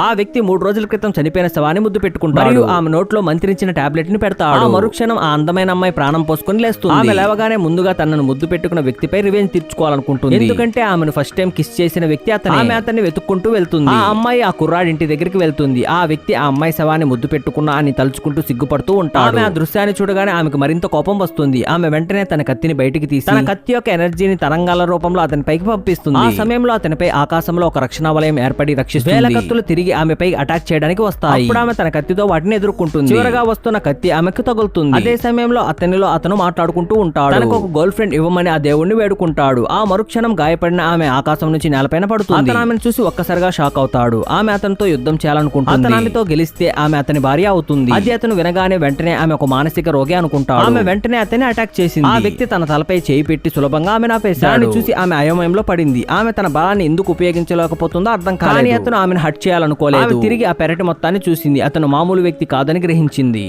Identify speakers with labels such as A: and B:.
A: ఆ వ్యక్తి మూడు రోజుల క్రితం చనిపోయిన శవాన్ని ముద్దు పెట్టుకుంటాడు. మరియు ఆమె నోట్లో మంత్రించిన టాబ్లెట్ని పెడతాడు మరుక్షణం ఆ అందమైన అమ్మాయి ప్రాణం పోసుకొని లేస్తుంది. ఆమె లేవగానే ముందుగా తనను ముద్దు పెట్టుకున్న వ్యక్తిపై రివెంజ్ తీర్చుకోవాలనుకుంటుంది. ఎందుకంటే ఆమెను ఫస్ట్ టైం కిస్ చేసిన వ్యక్తి అతను. ఆమె అతన్ని వెతుక్కుంటూ వెళ్తుంది. ఆ అమ్మాయి ఆ కుర్రాడి ఇంటి దగ్గరికి వెళ్తుంది. ఆ వ్యక్తి ఆ అమ్మాయి శవాన్ని ముద్దు పెట్టుకున్నా అని తలుచుకుంటూ సిగ్గుపడుతూ ఉంటాడు. ఆమె ఆ దృశ్యాన్ని చూడగానే ఆమెకు మరింత కోపం వస్తుంది. ఆమె వెంటనే తన కత్తిని బయటికి తీసి తన కత్తి యొక్క ఎనర్జీని తరంగాల రూపంలో అతని పైకి పంపిస్తుంది. ఆ సమయంలో అతనిపై ఆకాశంలో ఒక రక్షణ వలయం ఏర్పడి రక్షిస్తుంది. వేల కత్తులు తిరిగి ఆమెపై అటాక్ చేయడానికి వస్తాయి. అప్పుడు ఆమె తన కత్తితో వాటిని ఎదుర్కొంటుంది. చివరగా వస్తున్న కత్తి ఆమెకు తగులుతుంది. అదే సమయంలో అతనిలో అతను మాట్లాడుకుంటూ ఉంటాడు. తనకు ఒక గర్ల్ ఫ్రెండ్ ఇవ్వమని ఆ దేవుణ్ణి వేడుకుంటాడు. ఆ మరుక్షణం గాయపడిన ఆమె ఆకాశం నుంచి నేలపైన పడుతుంది. అతను ఆమెను చూసి ఒక్కసారిగా షాక్ అవుతాడు. ఆమె అతనితో యుద్ధం చేయాలనుకుంటుంది. అతను ఆమెతో గెలిస్తే ఆమె అతని భార్య అవుతుంది. అది అతను వినగానే వెంటనే ఆమె ఒక మానసిక రోగి అనుకుంటాడు. ఆమె వెంటనే అతన్ని అటాక్ చేసింది. ఆ వ్యక్తి తన తలపై చేయి పెట్టి సులభంగా ఆమె దాన్ని చూసి ఆమె అయోమయంలో పడింది. ఆమె తన బలాన్ని ఎందుకు ఉపయోగించలేకపోతుందో అర్థం కానీ అతను ఆమెను హట్ చేయాలనుకోలేదు అనుకోలేదు. తిరిగి ఆ పెరటి మొత్తాన్ని చూసింది. అతను మామూలు వ్యక్తి కాదని గ్రహించింది.